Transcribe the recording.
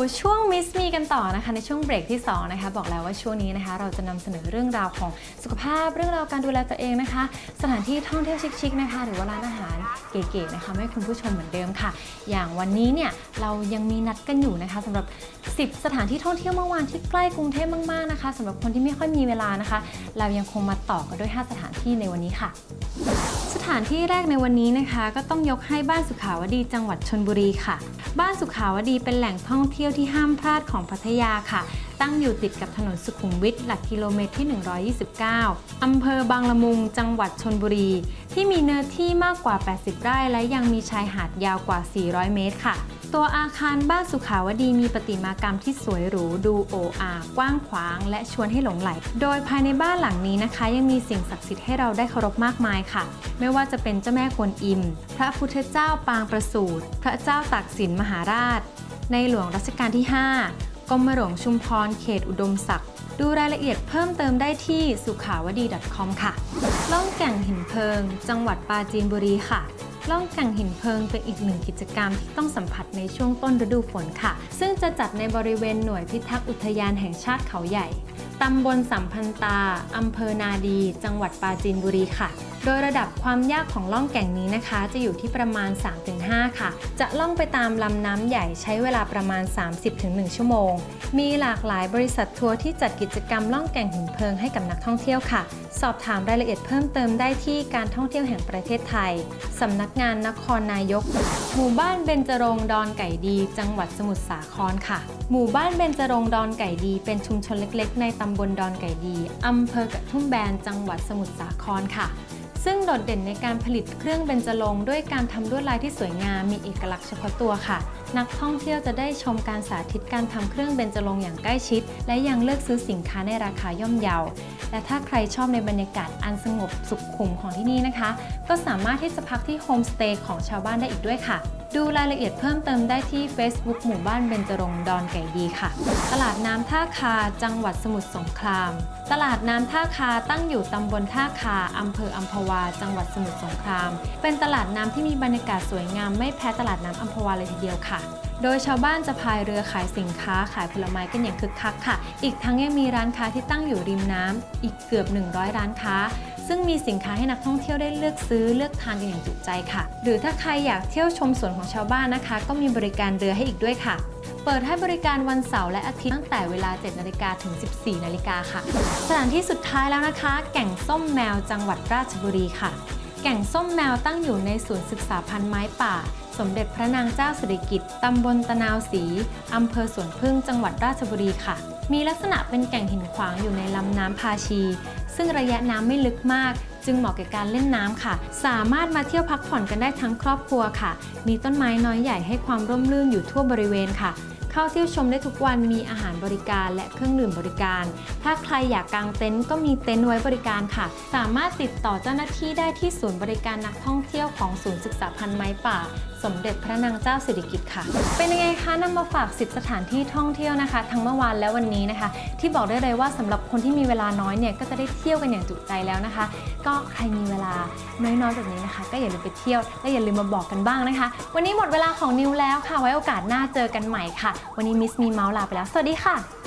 สู่ช่วงมิสมีกันต่อนะคะ ในช่วงเบรกที่2นะคะบอกแล้วว่าช่วงนี้นะคะ เราจะนำเสนอเรื่องราวของสุขภาพเรื่องราวการดูแลตัวเองนะคะ สถานที่ท่องเที่ยวชิคๆนะคะ หรือว่าร้านอาหารเก๋ๆนะคะให้คุณผู้ชมเหมือนเดิมค่ะ อย่างวันนี้เนี่ยเรายังมีนัดกันอยู่นะคะสำหรับ 10 สถานที่ท่องเที่ยวเมื่อวานที่ใกล้กรุงเทพมากๆนะคะสำหรับคนที่ไม่ค่อยมีเวลานะคะ เรายังคงมาต่อกันด้วย 5 สถานที่ในวันนี้ค่ะ ถานที่แรกในวันนี้นะคะ ก็ต้องยกให้บ้านสุขาวดีจังหวัดชนบุรีค่ะ บ้านสุขาวดีเป็นแหล่งท่องเที่ยวที่ห้ามพลาดของพัทยาค่ะ ตั้งอยู่ติดกับถนนสุขุมวิทหลักกิโลเมตรที่ 129 อำเภอบางละมุง จังหวัดชนบุรี ที่มีเนื้อที่มากกว่า 80 ไร่ และยังมีชายหาดยาวกว่า 400 เมตรค่ะ ตัวอาคารบ้านสุขาวดีมีประติมากรรมที่สวยหรูดูโออากว้างขวาง และชวนให้หลงไหล โดยภายในบ้านหลังนี้นะคะ ยังมีสิ่งศักดิ์สิทธิ์ให้เราได้เคารพมากมายค่ะ ไม่ว่าจะเป็นเจ้าแม่กวนอิม พระพุทธเจ้าปางประสูติพระเจ้าตากสินมหาราช ในหลวงรัชกาลที่ 5 กรมหลวงชุมพรเขตอุดมศักดิ์ดูรายละเอียดเพิ่มเติมได้ที่สุขาวดี .com ค่ะ ล่องแก่งหินเพิง จังหวัดปราจีนบุรีค่ะ ล่องแก่งหินเพิงเป็นอีกหนึ่งกิจกรรมที่ต้องสัมผัสในช่วงต้นฤดูฝนค่ะ ซึ่งจะจัดในบริเวณหน่วยพิทักษ์อุทยานแห่งชาติเขาใหญ่ ตำบลสัมพันตา อำเภอนาดี จังหวัดปราจีนบุรีค่ะ โดยระดับความยากของล่องแก่งนี้นะคะ จะอยู่ที่ประมาณ 3-5 ค่ะ จะล่องไปตามลำน้ำใหญ่ใช้เวลาประมาณ 30-1 ชั่วโมง มีหลากหลายบริษัททัวร์ที่จัดกิจกรรมล่องแก่งหินเพลิงให้กับนักท่องเที่ยวค่ะ สอบถามรายละเอียดเพิ่มเติมได้ที่การท่องเที่ยวแห่งประเทศไทยสำนักงานนครนายก หมู่บ้านเบญจรงค์ดอนไก่ดี จังหวัดสมุทรสาครค่ะ หมู่บ้านเบญจรงดอนไก่ดี เป็นชุมชนเล็กๆ ในตำบลดอนไก่ดีอำเภอกระทุ่มแบนจังหวัดสมุทรสาครค่ะ ซึ่งโดดเด่นในการผลิตเครื่องเบญจรงค์ด้วยการทำลวดลายที่สวยงามมีเอกลักษณ์เฉพาะตัวค่ะ นักท่องเที่ยวจะได้ชมการสาธิตการทำเครื่องเบญจรงค์อย่างใกล้ชิด และยังเลือกซื้อสินค้าในราคาย่อมเยา และถ้าใครชอบในบรรยากาศอันสงบสุขขุมของที่นี่นะคะ ก็สามารถที่จะพักที่โฮมสเตย์ของชาวบ้านได้อีกด้วยค่ะดูรายละเอียดเพิ่มเติมได้ที่ Facebook หมู่บ้านเบญจรงดอนไก่ดีค่ะ ตลาดน้ำท่าคา จังหวัดสมุทรสงคราม ตลาดน้ำท่าคาตั้งอยู่ตำบลท่าคาอำเภออัมพวา จังหวัดสมุทรสงคราม เป็นตลาดน้ำที่มีบรรยากาศสวยงามไม่แพ้ตลาดน้ำอัมพวาเลยทีเดียวค่ะ โดยชาวบ้านจะพายเรือขายสินค้าขายผลไม้กันอย่างคึกคักค่ะ อีกทั้งยังมีร้านค้าที่ตั้งอยู่ริมน้ำอีกเกือบ 100 ร้านค้า ซึ่งมีสินค้าให้นักท่องเที่ยวได้เลือกซื้อเลือกทานกันอย่างจุใจค่ะ หรือถ้าใครอยากเที่ยวชมสวนของชาวบ้านนะคะ ก็มีบริการเรือให้อีกด้วยค่ะ เปิดให้บริการวันเสาร์และอาทิตย์ตั้งแต่เวลา 7 นาฬิกาถึง 14 นาฬิกาค่ะ สถานที่สุดท้ายแล้วนะคะ แก่งส้มแมวจังหวัดราชบุรีค่ะ แก่งส้มแมวตั้งอยู่ในศูนย์ศึกษาพันธุ์ไม้ป่า สมเด็จพระนางเจ้าสิริกิติ์ตำบลตะนาวศรีอำเภอสวนพึ่งจังหวัดราชบุรีค่ะ มีลักษณะเป็นแก่งหินขวางอยู่ในลำน้ำพาชี ซึ่งระยะน้ำไม่ลึกมาก จึงเหมาะแก่การเล่นน้ำค่ะ สามารถมาเที่ยวพักผ่อนกันได้ทั้งครอบครัวค่ะ มีต้นไม้น้อยใหญ่ให้ความร่มรื่นอยู่ทั่วบริเวณค่ะ เข้าเที่ยวชมได้ทุกวันมีอาหารบริการและเครื่องดื่มบริการ ถ้าใครอยากกางเต็นท์ก็มีเต็นท์ไว้บริการค่ะ สามารถติดต่อเจ้าหน้าที่ได้ที่ศูนย์บริการนักท่องเที่ยวของศูนย์ศึกษาพันธุ์ไม้ป่า สมเด็จพระนางเจ้าสิริกิติ์ค่ะ เป็นยังไงคะนำมาฝาก 10 สถานที่ท่องเที่ยวนะคะ ทั้งเมื่อวานและวันนี้นะคะ ที่บอกได้เลยว่าสำหรับคนที่มีเวลาน้อยเนี่ยก็จะได้เที่ยวกันอย่างจุใจแล้วนะคะ ก็ใครมีเวลาน้อยๆแบบนี้นะคะ ก็อย่าลืมไปเที่ยวและอย่าลืมมาบอกกันบ้างนะคะ วันนี้หมดเวลาของนิวแล้วค่ะ ไว้โอกาสหน้าเจอกันใหม่ค่ะวันนี้มิสมีเมาส์ลาไปแล้ว สวัสดีค่ะ